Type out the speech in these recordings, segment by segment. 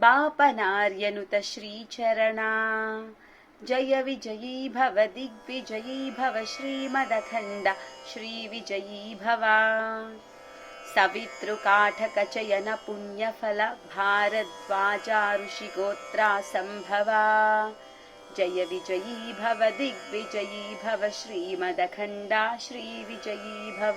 बापनार्यनुत श्रीचरणा। जय विजयी भव दिग्विजयी भव श्रीमदखण्ड। श्रीविजयी भव। सवितृकाठकचयन पुण्यफल भारद्वाजा ऋषिगोत्रा सम्भवा जय विजयी भव दिग्विजयी भव श्रीमदखण्डा। श्रीविजयी भव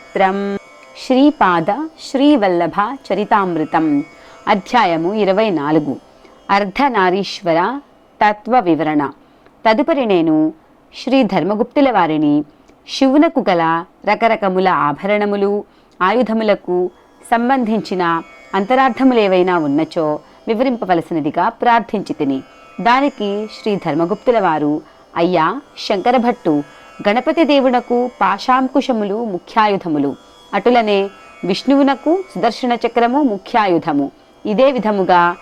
స్తోత్రం శ్రీపాద శ్రీవల్లభ చరితామృతం. అధ్యాయము ఇరవై నాలుగు అర్ధనారీశ్వర తత్వ వివరణ. తదుపరి నేను శ్రీ ధర్మగుప్తుల వారిని శివునకు గల రకరకముల ఆభరణములు ఆయుధములకు సంబంధించిన అంతరార్థములేవైనా ఉన్నచో వివరింపవలసినదిగా ప్రార్థించి తిని. దానికి శ్రీ ధర్మగుప్తుల వారు అయ్యా శంకరభట్టు గణపతి దేవునకు పాశాంకుశములు ముఖ్యాయుధములు. అటులనే విష్ణువునకు సుదర్శన చక్రము ముఖ్యాయుధము. ఇదే విధముగా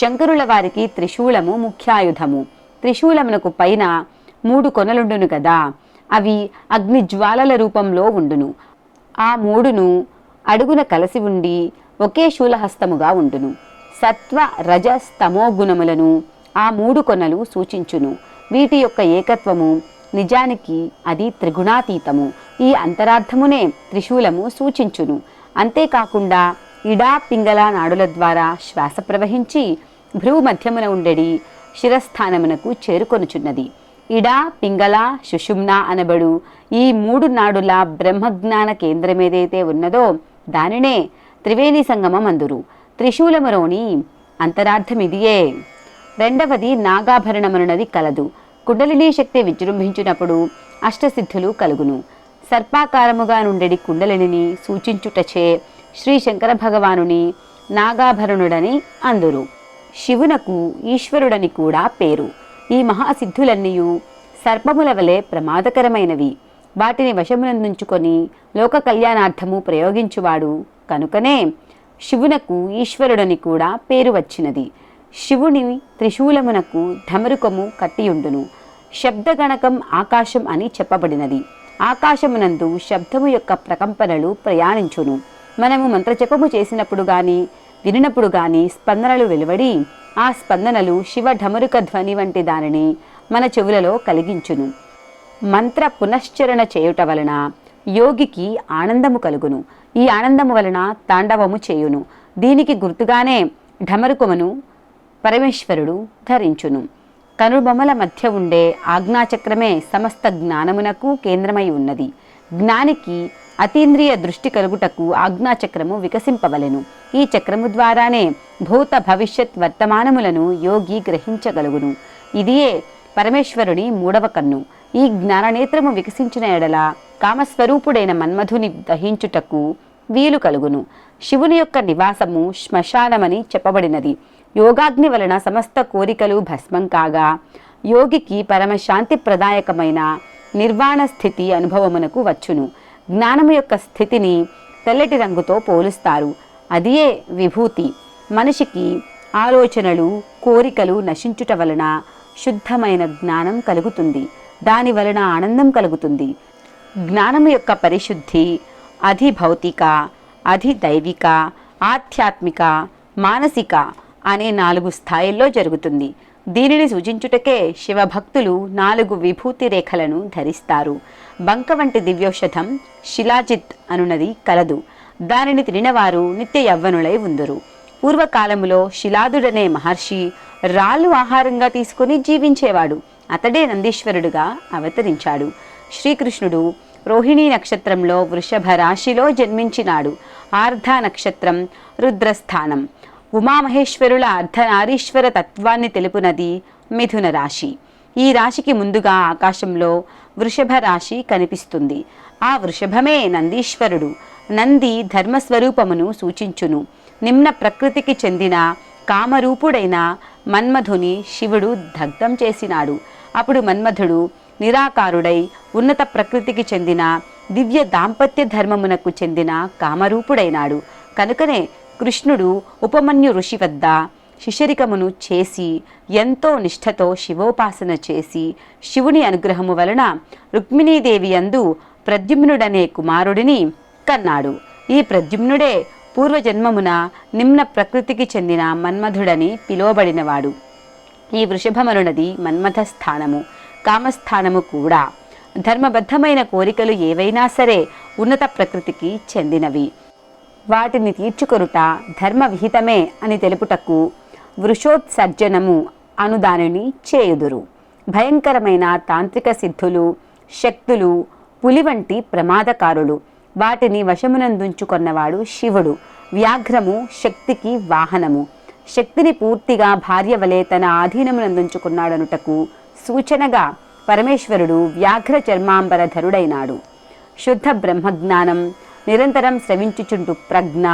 శంకరుల వారికి త్రిశూలము ముఖ్యాయుధము. త్రిశూలమునకు పైన మూడు కొనలుండును కదా అవి అగ్నిజ్వాలల రూపంలో ఉండును. ఆ మూడును అడుగున కలసి ఉండి ఒకే శూలహస్తముగా ఉండును. సత్వ రజ స్తమో గుణములను ఆ మూడు కొనలు సూచించును. వీటి యొక్క ఏకత్వము నిజానికి అది త్రిగుణాతీతము. ఈ అంతరార్థమునే త్రిశూలము సూచించును. అంతేకాకుండా ఇడా పింగళ నాడుల ద్వారా శ్వాస ప్రవహించి భ్రువు మధ్యమున ఉండడి శిరస్థానమునకు చేరుకొనుచున్నది. ఇడా పింగళ సుషుమ్న అనబడు ఈ మూడు నాడుల బ్రహ్మజ్ఞాన కేంద్రమేదైతే ఉన్నదో దానినే త్రివేణి సంగమం అందురు త్రిశూలములోని అంతరార్థమిదియే. రెండవది నాగాభరణమనున్నది కలదు. కుండలినీ శక్తి విజృంభించినప్పుడు అష్టసిద్ధులు కలుగును. సర్పాకారముగా నుండెడి కుండలిని సూచించుటచే శ్రీ శంకర భగవానుని నాగాభరణుడని అందురు. శివునకు ఈశ్వరుడని కూడా పేరు. ఈ మహాసిద్ధులన్నీయు సర్పముల వలె ప్రమాదకరమైనవి. వాటిని వశమునందుంచుకొని లోక కళ్యాణార్థము ప్రయోగించువాడు కనుకనే శివునకు ఈశ్వరుడని కూడా పేరు వచ్చినది. శివుని త్రిశూలమునకు ఢమరుకము కట్టియుండును. శబ్దగణకం ఆకాశం అని చెప్పబడినది. ఆకాశమునందు శబ్దము యొక్క ప్రకంపనలు ప్రయాణించును. మనము మంత్రజపము చేసినప్పుడు గాని వినినప్పుడు గాని స్పందనలు వెలువడి ఆ స్పందనలు శివ ఢమరుక ధ్వని వంటి దానిని మన చెవులలో కలిగించును. మంత్ర పునశ్చరణ చేయుట వలన యోగికి ఆనందము కలుగును. ఈ ఆనందము వలన తాండవము చేయును. దీనికి గుర్తుగానే ఢమరుకమును పరమేశ్వరుడు ధరించును. కనుబొమ్మల మధ్య ఉండే ఆజ్ఞాచక్రమే సమస్త జ్ఞానమునకు కేంద్రమై ఉన్నది. జ్ఞానికి అతీంద్రియ దృష్టి కలుగుటకు ఆజ్ఞాచక్రము వికసింపవలెను. ఈ చక్రము ద్వారానే భూత భవిష్యత్ వర్తమానములను యోగి గ్రహించగలుగును. ఇదియే పరమేశ్వరుని మూడవ కన్ను. ఈ జ్ఞాననేత్రము వికసించిన ఎడల కామస్వరూపుడైన మన్మధుని దహించుటకు వీలు కలుగును. శివుని యొక్క నివాసము శ్మశానమని చెప్పబడినది. యోగాగ్ని వలన సమస్త కోరికలు భస్మం కాగా యోగికి పరమశాంతి ప్రదాయకమైన నిర్వాణ స్థితి అనుభవమునకు వచ్చును. జ్ఞానము యొక్క స్థితిని తెల్లటి రంగుతో పోలుస్తారు. అదియే విభూతి. మనిషికి ఆలోచనలు కోరికలు నశించుట వలన శుద్ధమైన జ్ఞానం కలుగుతుంది. దాని వలన ఆనందం కలుగుతుంది. జ్ఞానము యొక్క పరిశుద్ధి అధి భౌతిక అధి దైవిక ఆధ్యాత్మిక మానసిక అనే నాలుగు స్థాయిల్లో జరుగుతుంది. దీనిని సూచించుటకే శివభక్తులు నాలుగు విభూతి రేఖలను ధరిస్తారు. బంక వంటి దివ్యౌషధం శిలాజిత్ అనునది కలదు. దానిని తినినవారు నిత్య యవ్వనులై ఉందరు. పూర్వకాలములో శిలాదుడనే మహర్షి రాళ్ళు ఆహారంగా తీసుకుని జీవించేవాడు. అతడే నందీశ్వరుడుగా అవతరించాడు. శ్రీకృష్ణుడు రోహిణీ నక్షత్రంలో వృషభ రాశిలో జన్మించినాడు. ఆర్ధ నక్షత్రం రుద్రస్థానం. ఉమామహేశ్వరుల అర్ధనారీశ్వర తత్వాన్ని తెలుపునది మిథున రాశి. ఈ రాశికి ముందుగా ఆకాశంలో వృషభ రాశి కనిపిస్తుంది. ఆ వృషభమే నందీశ్వరుడు. నంది ధర్మస్వరూపమును సూచించును. నిమ్న ప్రకృతికి చెందిన కామరూపుడైన మన్మధుని శివుడు దగ్ధం చేసినాడు. అప్పుడు మన్మధుడు నిరాకారుడై ఉన్నత ప్రకృతికి చెందిన దివ్య దాంపత్య ధర్మమునకు చెందిన కామరూపుడైనాడు. కనుకనే కృష్ణుడు ఉపమన్యు ఋషి వద్ద శిశరికమును చేసి ఎంతో నిష్ఠతో శివోపాసన చేసి శివుని అనుగ్రహము వలన రుక్మిణీదేవి అందు ప్రద్యుమ్నుడనే కుమారుడిని కన్నాడు. ఈ ప్రద్యుమ్నుడే పూర్వజన్మమున నిమ్న ప్రకృతికి చెందిన మన్మధుడని పిలువబడినవాడు. ఈ వృషభమనునది మన్మథ స్థానము కామస్థానము కూడా. ధర్మబద్ధమైన కోరికలు ఏవైనా సరే ఉన్నత ప్రకృతికి చెందినవి. వాటిని తీర్చుకొనుట ధర్మ విహితమే అని తెలుపుటకు వృషోత్సర్జనము అనుదానిని చేయుదురు. భయంకరమైన తాంత్రిక సిద్ధులు శక్తులు పులి వంటి ప్రమాదకారులు వాటిని వశమునందుంచుకొన్నవాడు శివుడు. వ్యాఘ్రము శక్తికి వాహనము. శక్తిని పూర్తిగా భార్య వలె తన ఆధీనమునందుంచుకున్నాడనుటకు సూచనగా పరమేశ్వరుడు వ్యాఘ్ర చర్మాంబరధరుడైనాడు శుద్ధ బ్రహ్మజ్ఞానం నిరంతరం శ్రవించుచుండు ప్రజ్ఞ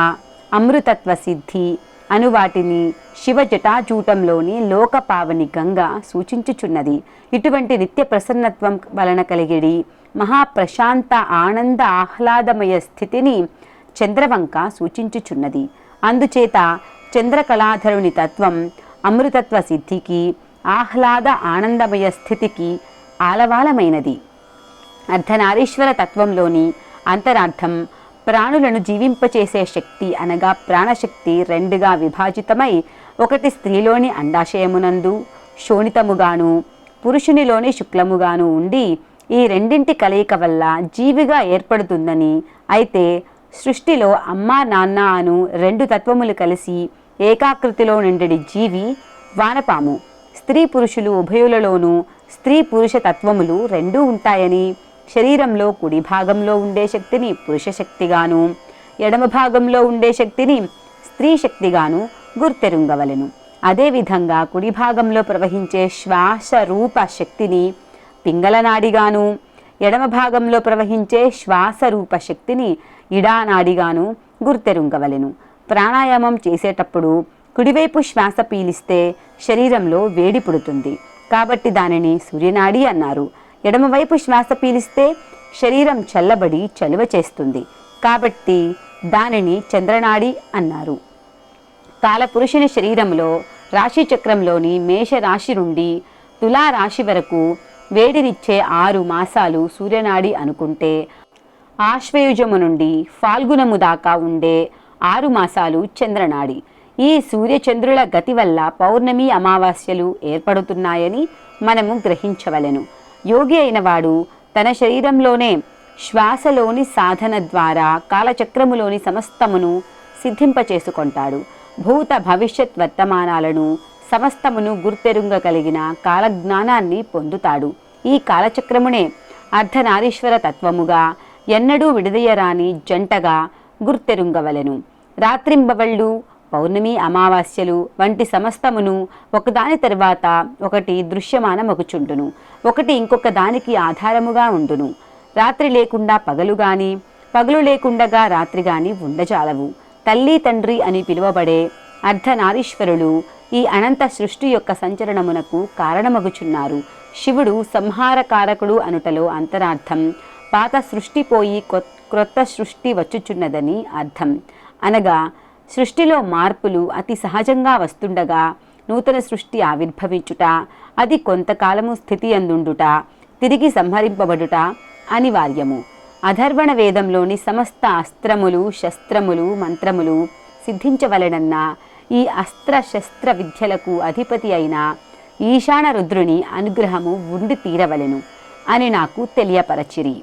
అమృతత్వ సిద్ధి అను వాటిని శివ జటాజూటంలోని లోకపావని గంగ సూచించుచున్నది. ఇటువంటి నిత్య ప్రసన్నత్వం వలన కలిగిడి మహాప్రశాంత ఆనంద ఆహ్లాదమయ స్థితిని చంద్రవంక సూచించుచున్నది. అందుచేత చంద్రకళాధరుని తత్వం అమృతత్వ సిద్ధికి ఆహ్లాద ఆనందమయ స్థితికి ఆలవాలమైనది. అర్ధనారీశ్వర తత్వంలోని అంతరార్థం ప్రాణులను జీవింపచేసే శక్తి అనగా ప్రాణశక్తి రెండుగా విభాజితమై ఒకటి స్త్రీలోని అండాశయమునందు శోణితముగాను పురుషునిలోని శుక్లముగాను ఉండి ఈ రెండింటి కలయిక వల్ల జీవిగా ఏర్పడుతుందని అయితే సృష్టిలో అమ్మా నాన్న అను రెండు తత్వములు కలిసి ఏకాకృతిలో నిండడి జీవి వానపాము. స్త్రీ పురుషులు ఉభయులలోనూ స్త్రీ పురుష తత్వములు రెండూ ఉంటాయని శరీరంలో కుడి భాగంలో ఉండే శక్తిని పురుష శక్తిగాను ఎడమ భాగంలో ఉండే శక్తిని స్త్రీ శక్తిగాను గుర్తెరుంగవలెను. అదేవిధంగా కుడి భాగంలో ప్రవహించే శ్వాస రూప శక్తిని పింగళనాడిగాను ఎడమ భాగంలో ప్రవహించే శ్వాస రూప శక్తిని ఇడానాడిగాను గుర్తెరుంగవలెను. ప్రాణాయామం చేసేటప్పుడు కుడివైపు శ్వాస పీలిస్తే శరీరంలో వేడి పుడుతుంది. కాబట్టి దానిని సూర్యనాడి అన్నారు. ఎడమవైపు శ్వాస పీలిస్తే శరీరం చల్లబడి చలువ చేస్తుంది. కాబట్టి దానిని చంద్రనాడి అన్నారు. కాలపురుషుని శరీరంలో రాశిచక్రంలోని మేషరాశి మేష రాశి నుండి తులా రాశి వరకు వేడినిచ్చే ఆరు మాసాలు సూర్యనాడి అనుకుంటే ఆశ్వయుజము నుండి ఫాల్గుణము దాకా ఉండే ఆరు మాసాలు చంద్రనాడి. ఈ సూర్యచంద్రుల గతి వల్ల పౌర్ణమి అమావాస్యలు ఏర్పడుతున్నాయని మనము గ్రహించవలెను. యోగి అయిన వాడు తన శరీరంలోనే శ్వాసలోని సాధన ద్వారా కాలచక్రములోని సమస్తమును సిద్ధింపచేసుకుంటాడు. భూత భవిష్యత్ వర్తమానాలను సమస్తమును గుర్తెరుంగగలిగిన కాలజ్ఞానాన్ని పొందుతాడు. ఈ కాలచక్రమునే అర్ధనారీశ్వర తత్వముగా ఎన్నడూ విడదీయరాని జంటగా గుర్తెరుంగవలెను. రాత్రింబవళ్ళు పౌర్ణమి అమావాస్యలు వంటి సమస్తమును ఒకదాని తర్వాత ఒకటి దృశ్యమానమగుచుండును. ఒకటి ఇంకొక దానికి ఆధారముగా ఉండును. రాత్రి లేకుండా పగలు గాని పగలు లేకుండగా రాత్రి గాని ఉండజాలవు. తల్లి తండ్రి అని పిలువబడే అర్ధనారీశ్వరులు ఈ అనంత సృష్టి యొక్క సంచలనమునకు కారణమగుచున్నారు. శివుడు సంహారకారకుడు అనుటలో అంతరార్థం పాత సృష్టి పోయి క్రొత్త సృష్టి వచ్చుచున్నదని అర్థం. అనగా సృష్టిలో మార్పులు అతి సహజంగా వస్తుండగా నూతన సృష్టి ఆవిర్భవించుట అది కొంతకాలము స్థితి అందుండుట తిరిగి సంహరింపబడుట అనివార్యము. అధర్వణ వేదంలోని సమస్త అస్త్రములు శస్త్రములు మంత్రములు సిద్ధించవలెనన్న ఈ అస్త్ర శస్త్ర విద్యలకు అధిపతి అయిన ఈశాన రుద్రుని అనుగ్రహము ఉండి తీరవలెను అని నాకు తెలియపరచిరి.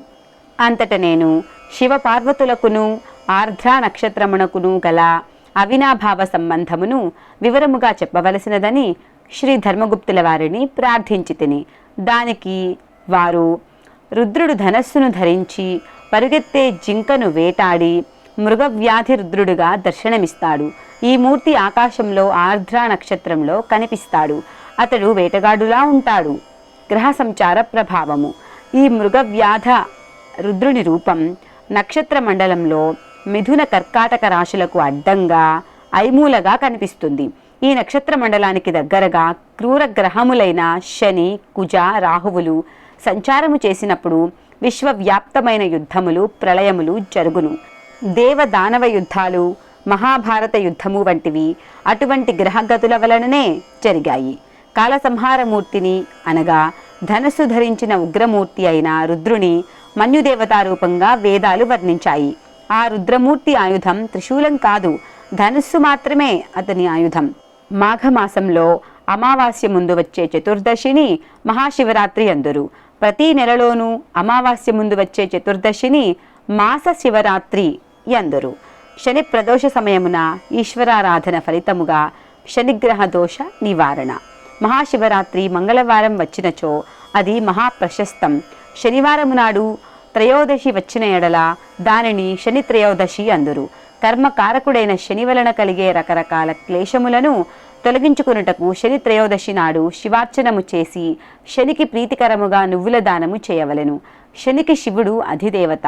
అంతట నేను శివపార్వతులకును ఆర్ధ్రా నక్షత్రమునకును గల అవినాభావ సంబంధమును వివరముగా చెప్పవలసినదని శ్రీ ధర్మగుప్తుల వారిని ప్రార్థించి తిని దానికి వారు రుద్రుడు ధనస్సును ధరించి పరుగెత్తే జింకను వేటాడి మృగవ్యాధి రుద్రుడుగా దర్శనమిస్తాడు. ఈ మూర్తి ఆకాశంలో ఆర్ద్ర నక్షత్రంలో కనిపిస్తాడు. అతడు వేటగాడులా ఉంటాడు. గ్రహ సంచార ప్రభావము. ఈ మృగవ్యాధ రుద్రుని రూపం నక్షత్ర మండలంలో మిథున కర్కాటక రాశులకు అడ్డంగా ఐమూలగా కనిపిస్తుంది. ఈ నక్షత్ర మండలానికి దగ్గరగా క్రూర గ్రహములైన శని కుజ రాహువులు సంచారము చేసినప్పుడు విశ్వవ్యాప్తమైన యుద్ధములు ప్రళయములు జరుగును. దేవ దానవ యుద్ధాలు మహాభారత యుద్ధము వంటివి అటువంటి గ్రహగతుల వలననే జరిగాయి. కాలసంహారమూర్తిని అనగా ధనస్సు ధరించిన ఉగ్రమూర్తి అయిన రుద్రుని మన్యుదేవతారూపంగా వేదాలు వర్ణించాయి. ఆ రుద్రమూర్తి ఆయుధం త్రిశూలం కాదు ధనుస్సు మాత్రమే అతని ఆయుధం. మాఘమాసంలో అమావాస్య ముందు వచ్చే చతుర్దశిని మహాశివరాత్రి అందరు. ప్రతి నెలలోనూ అమావాస్య ముందు వచ్చే చతుర్దశిని మాస శివరాత్రి అందరు శని ప్రదోష సమయమున ఈశ్వరారాధన ఫలితముగా శనిగ్రహ దోష నివారణ. మహాశివరాత్రి మంగళవారం వచ్చినచో అది మహాప్రశస్తం. శనివారము నాడు త్రయోదశి వచ్చిన ఎడల దానిని శని త్రయోదశి అందురు. కర్మకారకుడైన శని వలన కలిగే రకరకాల క్లేశములను తొలగించుకున్నటకు శని త్రయోదశి నాడు శివార్చనము చేసి శనికి ప్రీతికరముగా నువ్వుల దానము చేయవలెను. శనికి శివుడు అధిదేవత.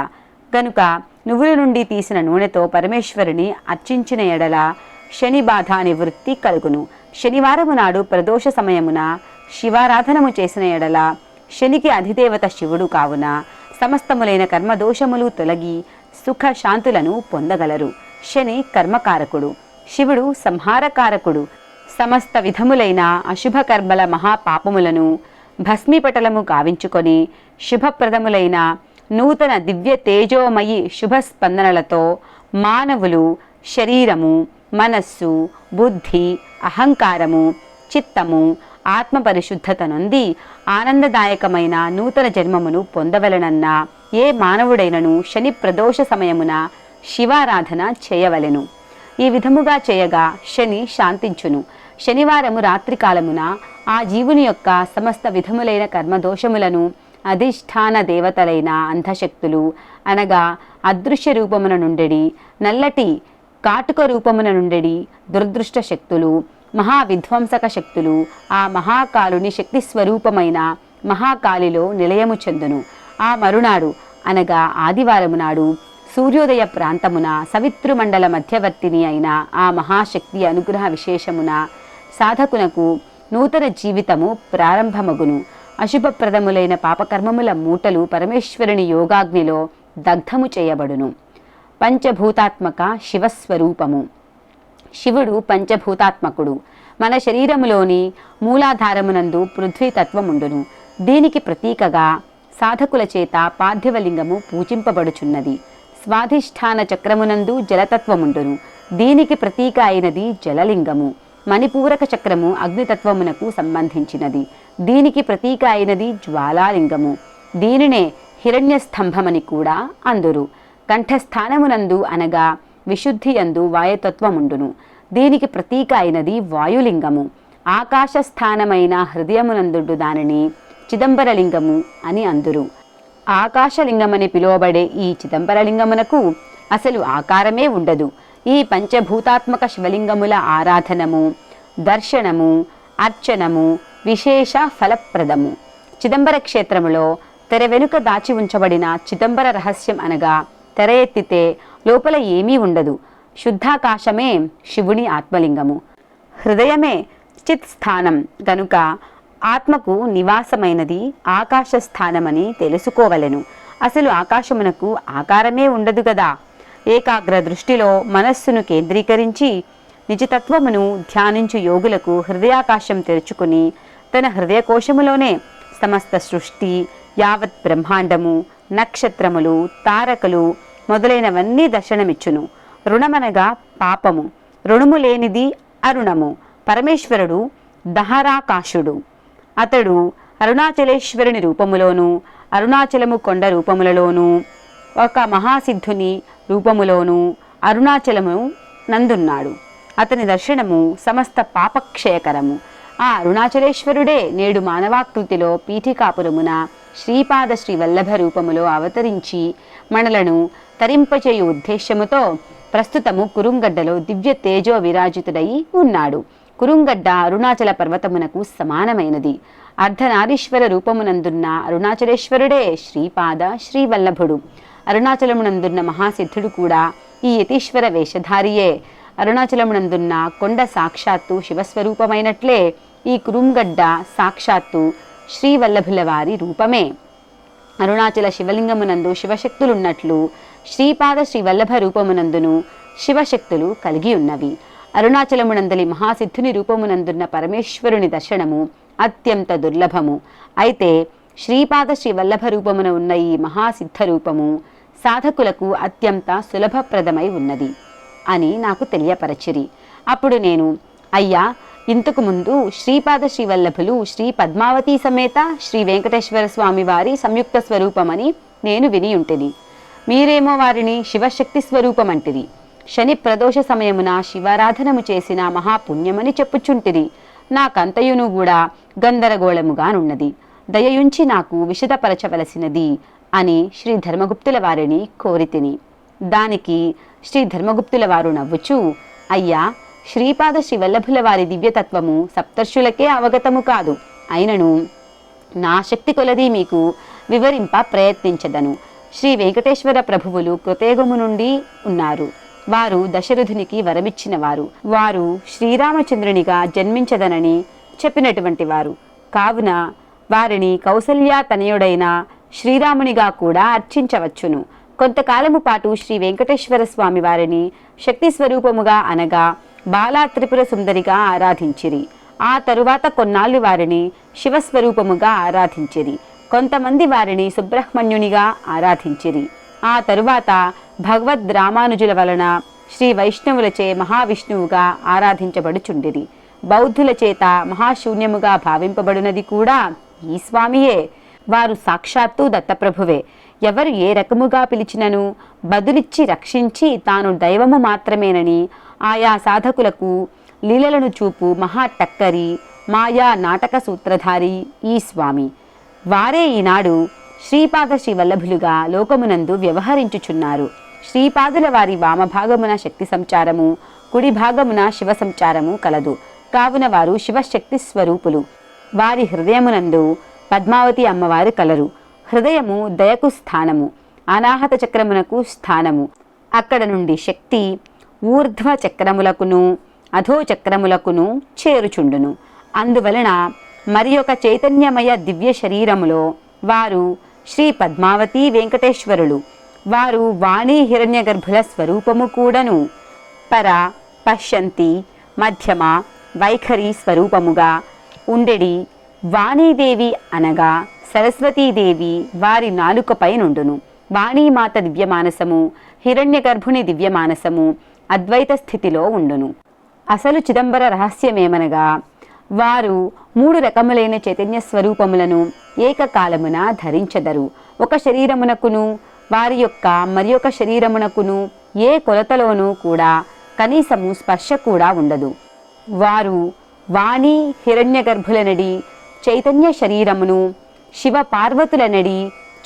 గనుక నువ్వుల నుండి తీసిన నూనెతో పరమేశ్వరుని అర్చించిన ఎడల శని బాధ నివృత్తి కలుగును. శనివారము నాడు ప్రదోష సమయమున శివారాధనము చేసిన ఎడల శనికి అధిదేవత శివుడు కావున సమస్తములైన కర్మదోషములు తొలగి సుఖ శాంతులను పొందగలరు. శని కర్మకారకుడు శివుడు సంహారకారకుడు. సమస్త విధములైన అశుభకర్మల మహాపాపములను భస్మీపటలము గావించుకొని శుభప్రదములైన నూతన దివ్య తేజోమయి శుభస్పందనలతో మానవులు శరీరము మనస్సు బుద్ధి అహంకారము చిత్తము ఆత్మ పరిశుద్ధత నొంది ఆనందదాయకమైన నూతన జన్మమును పొందవలనన్న ఏ మానవుడైనను శని ప్రదోష సమయమున శివారాధన చేయవలెను. ఈ విధముగా చేయగా శని శాంతించును. శనివారము రాత్రికాలమున ఆ జీవుని యొక్క సమస్త విధములైన కర్మదోషములను అధిష్టాన దేవతలైన అంధశక్తులు అనగా అదృశ్య రూపమున నుండెడి నల్లటి కాటుక రూపమున నుండెడి దురదృష్ట శక్తులు మహావిధ్వంసక శక్తులు ఆ మహాకాలుని శక్తి స్వరూపమైన మహాకాలిలో నిలయము చెందును. ఆ మరునాడు అనగా ఆదివారము నాడు సూర్యోదయ ప్రాంతమున సవితృమండల మధ్యవర్తిని అయిన ఆ మహాశక్తి అనుగ్రహ విశేషమున సాధకునకు నూతన జీవితము ప్రారంభమగును. అశుభప్రదములైన పాపకర్మముల మూటలు పరమేశ్వరుని యోగాగ్నిలో దగ్ధము చేయబడును. పంచభూతాత్మక శివస్వరూపము. శివుడు పంచభూతాత్మకుడు. మన శరీరములోని మూలాధారమునందు పృథ్వీతత్వముండును. దీనికి ప్రతీకగా సాధకుల చేత పార్థివలింగము పూజింపబడుచున్నది. స్వాధిష్టాన చక్రమునందు జలతత్వముండును. దీనికి ప్రతీక అయినది జలలింగము. మణిపూరక చక్రము అగ్నితత్వమునకు సంబంధించినది. దీనికి ప్రతీక అయినది జ్వాలాలింగము. దీనినే హిరణ్య స్తంభమని కూడా అందురు. కంఠస్థానమునందు అనగా విశుద్ధి యందు వాయుతత్వముండును. దీనికి ప్రతీక అయినది వాయులింగము. ఆకాశస్థానమైన హృదయమునందుడు దానిని చిదంబరలింగము అని అందురు. ఆకాశలింగమని పిలువబడే ఈ చిదంబరలింగమునకు అసలు ఆకారమే ఉండదు. ఈ పంచభూతాత్మక శివలింగముల ఆరాధనము దర్శనము అర్చనము విశేష ఫలప్రదము. చిదంబర క్షేత్రములో తెర వెనుక దాచి ఉంచబడిన చిదంబర రహస్యం అనగా తెర ఎత్తితే లోపల ఏమీ ఉండదు. శుద్ధాకాశమే శివుని ఆత్మలింగము. హృదయమే చిత్ స్థానం గనుక ఆత్మకు నివాసమైనది ఆకాశ స్థానమని తెలుసుకోవలెను. అసలు ఆకాశమునకు ఆకారమే ఉండదు గదా. ఏకాగ్ర దృష్టిలో మనస్సును కేంద్రీకరించి నిజతత్వమును ధ్యానించు యోగులకు హృదయాకాశం తెరుచుకుని తన హృదయకోశములోనే సమస్త సృష్టి యావత్ బ్రహ్మాండము నక్షత్రములు తారకలు మొదలైనవన్నీ దర్శనమిచ్చును. రుణమనగా పాపము. రుణము లేనిది అరుణము. పరమేశ్వరుడు దహరాకాశుడు. అతడు అరుణాచలేశ్వరుని రూపములోను అరుణాచలము కొండ రూపములలోను ఒక మహాసిద్ధుని రూపములోను అరుణాచలము నందున్నాడు. అతని దర్శనము సమస్త పాపక్షయకరము. ఆ అరుణాచలేశ్వరుడే నేడు మానవాకృతిలో పీఠికాపురమున శ్రీపాద శ్రీ వల్లభ రూపములో అవతరించి మనలను తరింపచేయు ఉద్దేశ్యముతో ప్రస్తుతము కురుంగడ్డలో దివ్య తేజో విరాజితుడై ఉన్నాడు. కురుంగడ్డ అరుణాచల పర్వతమునకు సమానమైనది. అర్ధనారీశ్వర రూపమునందున్న అరుణాచలేశ్వరుడే శ్రీపాద శ్రీవల్లభుడు. అరుణాచలమునందున్న మహాసిద్ధుడు కూడా ఈ యతీశ్వర వేషధారియే. అరుణాచలమునందున్న కొండ సాక్షాత్తు శివస్వరూపమైనట్లే ఈ కురుంగడ్డ సాక్షాత్తు శ్రీవల్లభుల వారి రూపమే. అరుణాచల శివలింగమునందు శివశక్తులున్నట్లు శ్రీపాద శ్రీ వల్లభ రూపమునందును శివశక్తులు కలిగి ఉన్నవి. అరుణాచలమునందలి మహాసిద్ధుని రూపమునందున్న పరమేశ్వరుని దర్శనము అత్యంత దుర్లభము. అయితే శ్రీపాద శ్రీ వల్లభ రూపమున ఉన్న ఈ మహాసిద్ధ రూపము సాధకులకు అత్యంత సులభప్రదమై ఉన్నది అని నాకు తెలియపరచిరి. అప్పుడు నేను అయ్యా ఇంతకు ముందు శ్రీపాద శ్రీవల్లభులు శ్రీ పద్మావతి సమేత శ్రీ వెంకటేశ్వర స్వామి వారి సంయుక్త స్వరూపమని నేను విని ఉంటిని. మీరేమో వారిని శివశక్తి స్వరూపమంటిరి. శని ప్రదోష సమయమున శివారాధనము చేసిన మహాపుణ్యమని చెప్పుచుంటిరి. నాకంతయును కూడా గందరగోళముగానున్నది. దయయుంచి నాకు విశదపరచవలసినది అని శ్రీ ధర్మగుప్తుల వారిని కోరితిని. దానికి శ్రీ ధర్మగుప్తుల వారు నవ్వుచూ అయ్యా శ్రీపాద శివల్లభుల వారి దివ్యతత్వము సప్తర్షులకే అవగతము కాదు. అయినను నా శక్తి కొలది మీకు వివరింప ప్రయత్నించదను. శ్రీ వెంకటేశ్వర ప్రభువులు కృతేగము నుండి ఉన్నారు. వారు దశరథునికి వరమిచ్చిన వారు వారు శ్రీరామచంద్రునిగా జన్మించదనని చెప్పినటువంటి వారు. కావున వారిని కౌసల్యా తనయుడైన శ్రీరామునిగా కూడా అర్చించవచ్చును. కొంతకాలము పాటు శ్రీ వెంకటేశ్వర స్వామి వారిని శక్తి స్వరూపముగా అనగా బాలా త్రిపుర సుందరిగా ఆరాధించిరి. ఆ తరువాత కొన్నాళ్ళు వారిని శివస్వరూపముగా ఆరాధించిరి. కొంతమంది వారిని సుబ్రహ్మణ్యునిగా ఆరాధించిరి. ఆ తరువాత భగవద్ రామానుజుల వలన శ్రీ వైష్ణవులచే మహావిష్ణువుగా ఆరాధించబడుచుండిరి. బౌద్ధుల చేత మహాశూన్యముగా భావింపబడినది కూడా ఈ స్వామియే. వారు సాక్షాత్తు దత్తప్రభువే. ఎవరు ఏ రకముగా పిలిచినను బదులిచ్చి రక్షించి తాను దైవము మాత్రమేనని ఆయా సాధకులకు లీలలను చూపు మహా టక్కరి మాయా నాటక సూత్రధారి ఈ స్వామి. వారే ఈనాడు శ్రీపాద శ్రీవల్లభులుగా లోకమునందు వ్యవహరించుచున్నారు. శ్రీపాదుల వారి వామభాగమున శక్తి సంచారము కుడి భాగమున శివ సంచారము కలదు. కావున వారు శివశక్తి స్వరూపులు. వారి హృదయమునందు పద్మావతి అమ్మవారు కలరు. హృదయము దయకు స్థానము అనాహత చక్రమునకు స్థానము. అక్కడ నుండి శక్తి ఊర్ధ్వ చక్రములకును అధోచక్రములకును చేరుచుండును. అందువలన మరి ఒక చైతన్యమయ దివ్య శరీరములో వారు శ్రీ పద్మావతి వెంకటేశ్వరులు. వారు వాణి హిరణ్యగర్భుల స్వరూపము కూడను. పర పశ్యంతి మధ్యమ వైఖరి స్వరూపముగా ఉండెడి వాణీదేవి అనగా సరస్వతీదేవి వారి నాలుకపై నుండును వాణీమాత దివ్యమానసము హిరణ్యగర్భుని దివ్యమానసము అద్వైత స్థితిలో ఉండును. అసలు చిదంబర రహస్యమేమనగా వారు మూడు రకములైన చైతన్య స్వరూపములను ఏకకాలమున ధరించెదరు. ఒక శరీరమునకును వారి యొక్క మరి ఒక శరీరమునకును ఏ కొలతలోనూ కూడా కనీసము స్పర్శ కూడా ఉండదు. వారు వాణి హిరణ్యగర్భులనడి చైతన్య శరీరమును శివ పార్వతులనడి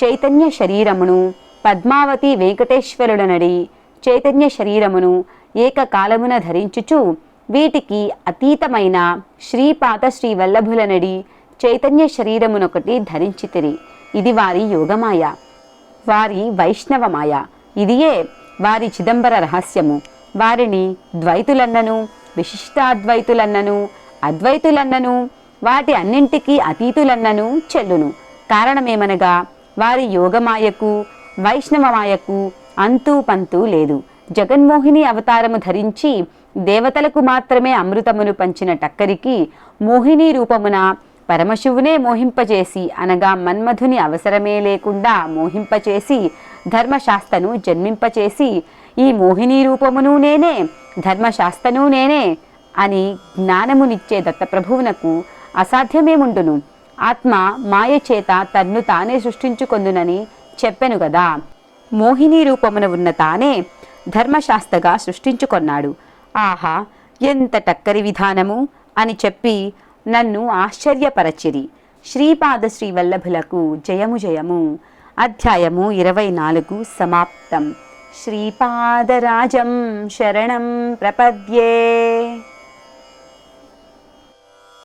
చైతన్య శరీరమును పద్మావతి వెంకటేశ్వరుడనడి చైతన్య శరీరమును ఏకకాలమున ధరించుచు వీటికి అతీతమైన శ్రీపాత శ్రీ వల్లభులనడి చైతన్య శరీరమునొకటి ధరించితిరి. ఇది వారి యోగమాయ. వారి వైష్ణవమాయ. ఇదియే వారి చిదంబర రహస్యము. వారిని ద్వైతులన్నను విశిష్టాద్వైతులన్నను అద్వైతులన్నను వాటి అన్నింటికీ అతీతులన్నను చెల్లును. కారణమేమనగా వారి యోగమాయకు వైష్ణవమాయకు అంతూ పంతూ లేదు. జగన్మోహిని అవతారము ధరించి దేవతలకు మాత్రమే అమృతమును పంచిన టక్కరికి మోహిని రూపమున పరమశివునే మోహింపచేసి అనగా మన్మధుని అవసరమే లేకుండా మోహింపచేసి ధర్మశాస్త్రను జన్మింపచేసి ఈ మోహిని రూపమును నేనే ధర్మశాస్త్రను నేనే అని జ్ఞానమునిచ్చే దత్తప్రభువునకు అసాధ్యమేముండును? ఆత్మ మాయ చేత తన్ను తానే సృష్టించుకొందునని చెప్పెను గదా. మోహిని రూపమున ఉన్న తానే ధర్మశాస్త్రగా సృష్టించుకొన్నాడు. ఆహా ఎంత టక్కరి విధానము అని చెప్పి నన్ను ఆశ్చర్యపరచిరి. శ్రీపాద శ్రీవల్లభులకు జయము జయము. అధ్యాయము ఇరవై నాలుగు సమాప్తం. శ్రీపాదరాజం శరణం ప్రపద్యే.